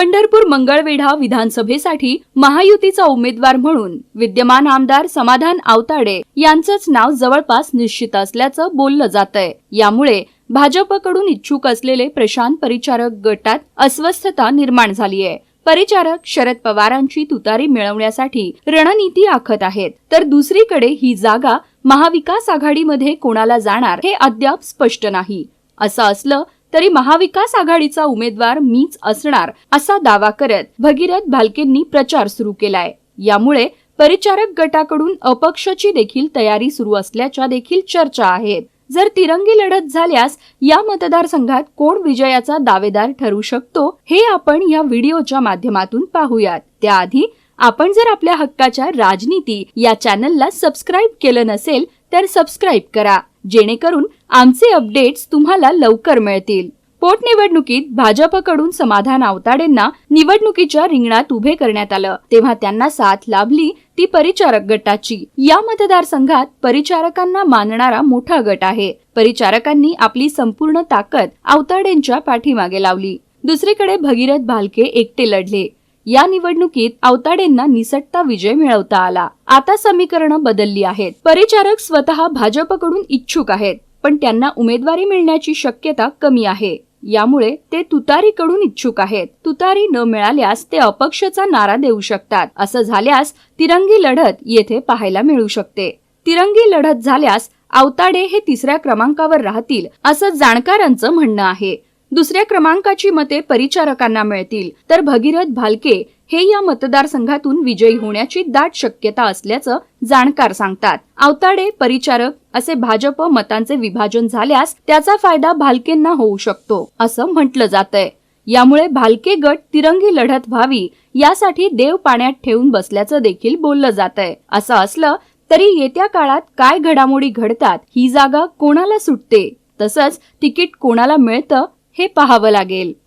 पंढरपूर मंगळवेढा विधानसभेसाठी महायुतीचा उमेदवार म्हणून विद्यमान आमदार समाधान आवताडे यांचंच नाव जवळपास निश्चित असल्याचं बोललं जात आहे यामुळे भाजपकडून इच्छुक असलेले प्रशांत परिचारक गटात अस्वस्थता निर्माण झाली आहे परिचारक शरद पवारांची तुतारी मिळवण्यासाठी रणनीती आखत आहेत. तर दुसरीकडे ही जागा महाविकास आघाडीमध्ये कोणाला जाणार हे अद्याप स्पष्ट नाही. असं असलं तरी महाविकास आघाडीचा उमेदवार मीच असणार असा दावा करत भगीरथ भालकेंनी प्रचार सुरू केलाय. यामुळे परिचारक गटाकडून अपक्षची देखील तयारी सुरू असल्याच्या देखील चर्चा आहेत. जर तिरंगी लढत झाल्यास या मतदारसंघात कोण विजयाचा दावेदार ठरू शकतो हे आपण या व्हिडिओच्या माध्यमातून पाहूयात. त्याआधी आपण जर आपल्या हक्काच्या राजनीती या चॅनलला सबस्क्राईब केलं नसेल तर सबस्क्राईब करा. जेणेकरून आमचे अपडेट्स तुम्हाला लवकर मिळतील. पोटनिवडणुकीत भाजपकडून समाधान आवताडेंना निवडणुकीच्या रिंगणात उभे करण्यात आलं. तेव्हा त्यांना साथ लाभली ती परिचारक गटाची. या मतदारसंघात परिचारकांना मानणारा मोठा गट आहे. परिचारकांनी आपली संपूर्ण ताकद आवताडेंच्या पाठीमागे लावली. दुसरीकडे भगीरथ भालके एकटे लढले. या निवडणुकीत आवताडेंना निसटता विजय मिळवता आला. आता समीकरणं बदलली आहेत. परिचारक स्वतः भाजपकडून इच्छुक आहेत पण त्यांना उमेदवारी मिळण्याची शक्यता कमी आहे. यामुळे ते तुतारीकडून इच्छुक आहेत. तुतारी न मिळाल्यास ते अपक्षचा नारा देऊ शकतात. असं झाल्यास तिरंगी लढत येथे पाहायला मिळू शकते. तिरंगी लढत झाल्यास आवताडे हे तिसऱ्या क्रमांकावर राहतील असं जाणकारांचं म्हणणं आहे. दुसऱ्या क्रमांकाची मते परिचारकांना मिळतील. तर भगीरथ भालके हे या मतदारसंघातून विजयी होण्याची दाट शक्यता असल्याचं जाणकार सांगतात. आवताडे परिचारक असे भाजप मतांचे विभाजन झाल्यास त्याचा फायदा भालकेंना होऊ शकतो असं म्हटलं जातंय. यामुळे भालके गट तिरंगी लढत व्हावी यासाठी देव पाण्यात ठेवून बसल्याचं देखील बोललं जात आहे असं असलं तरी येत्या काळात काय घडामोडी घडतात ही जागा कोणाला सुटते? तसंच तिकीट कोणाला मिळतं? हे पाहावं लागेल.